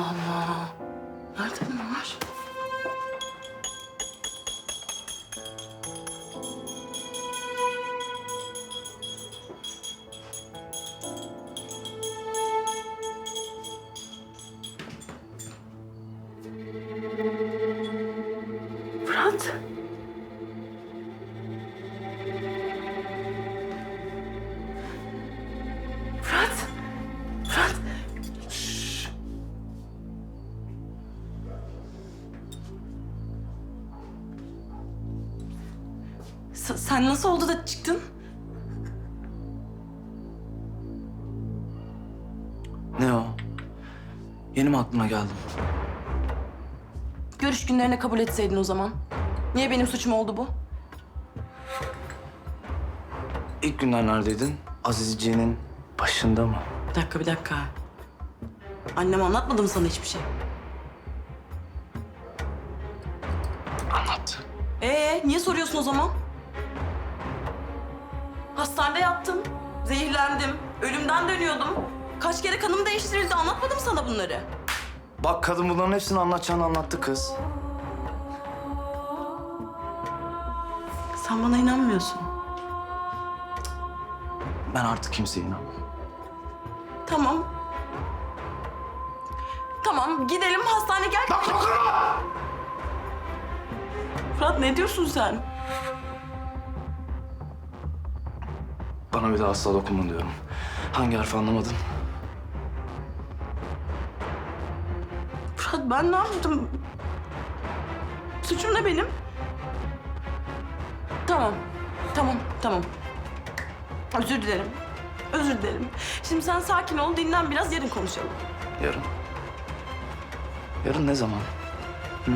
Allah. Nerede bunlar? Fırat. Sen, sen nasıl oldu da çıktın? Ne o? Yeni mi aklına geldim? Görüş günlerine kabul etseydin o zaman. Niye benim suçum oldu bu? İlk günler neredeydin? Azizciğinin başında mı? Bir dakika, bir dakika. Annem anlatmadı mı sana hiçbir şey? Anlattı. Ee, niye soruyorsun o zaman? Hastanede yattım, zehirlendim, ölümden dönüyordum. Kaç kere kanım değiştirildi, anlatmadım sana bunları. Bak kadın bunların hepsini anlatacağını anlattı kız. Sen bana inanmıyorsun. Ben artık kimseye inanmam. Tamam. Tamam, gidelim hastane gel. Bak dokunma! Fırat ne diyorsun sen? Bana bir daha asla dokunma diyorum. Hangi harfi anlamadın? Fırat ben ne yaptım? Suçum ne benim? Tamam, tamam, tamam. Özür dilerim. Özür dilerim. Şimdi sen sakin ol, dinlen biraz, yarın konuşalım. Yarın. Yarın ne zaman? Hı?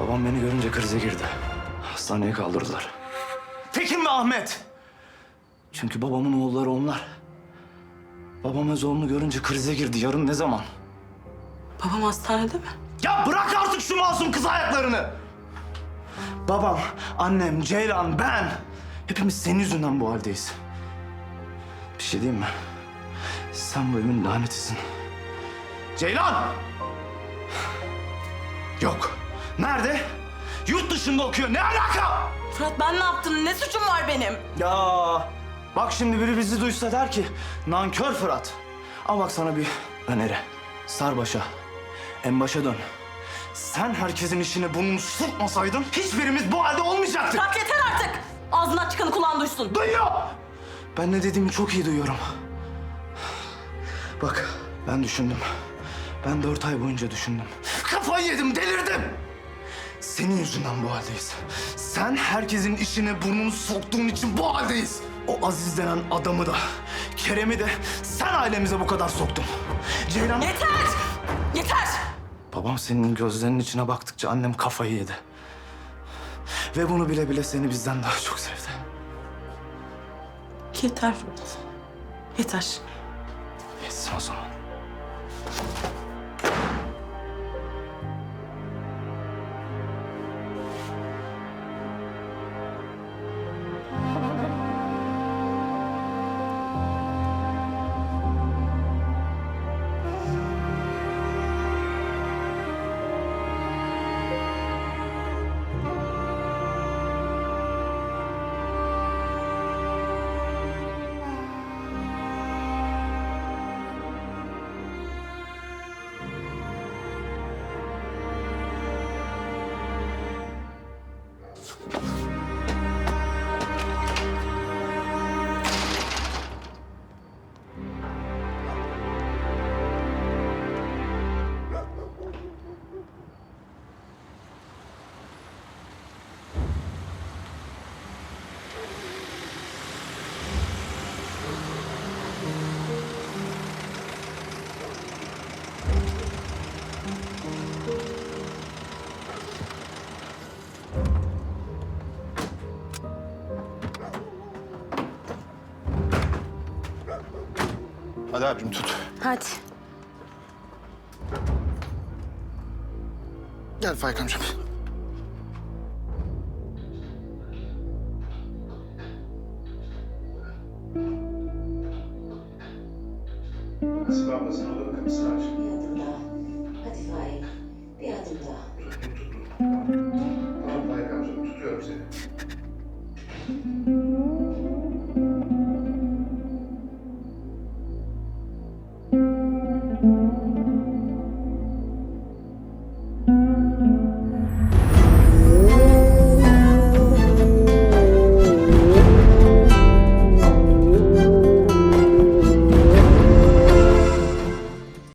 Babam beni görünce krize girdi. Hastaneye kaldırdılar. Tekin ve Ahmet. Çünkü babamın oğulları onlar. Babam öz oğlunu görünce krize girdi. Yarın ne zaman? Babam hastanede mi? Ya bırak artık şu masum kız ayaklarını. Babam, annem, Ceylan, ben. Hepimiz senin yüzünden bu haldeyiz. Bir şey diyeyim mi? Sen bu evin lanetisin. Ceylan! Yok. Nerede? Yurt dışında okuyor. Ne alaka? Fırat ben ne yaptım? Ne suçum var benim? Ya bak şimdi biri bizi duysa der ki nankör Fırat. Ama bak sana bir öneri. Sar başa. En başa dön. Sen herkesin işine burnunu sokmasaydın hiçbirimiz bu halde olmayacaktık. Fırat yeter artık! Ağzından çıkanı kulağın duysun. Duyuyor. Ben ne dediğimi çok iyi duyuyorum. Bak ben düşündüm. Ben dört ay boyunca düşündüm. Kafayı yedim, delirdim. Senin yüzünden bu haldeyiz. Sen herkesin işine burnunu soktuğun için bu haldeyiz. O Aziz denen adamı da, Kerem'i de sen ailemize bu kadar soktun. Ceylan... Yeter! Yeter! Babam senin gözlerinin içine baktıkça annem kafayı yedi. Ve bunu bile bile seni bizden daha çok sevdi. Yeter. Yeter. Yetsin o zaman. Hadi abicim tut. Hadi. Gel Faik amcam. Hasibe abla sen odanın kapısını aç. Bir adım daha. Hadi Faik. Bir adım daha.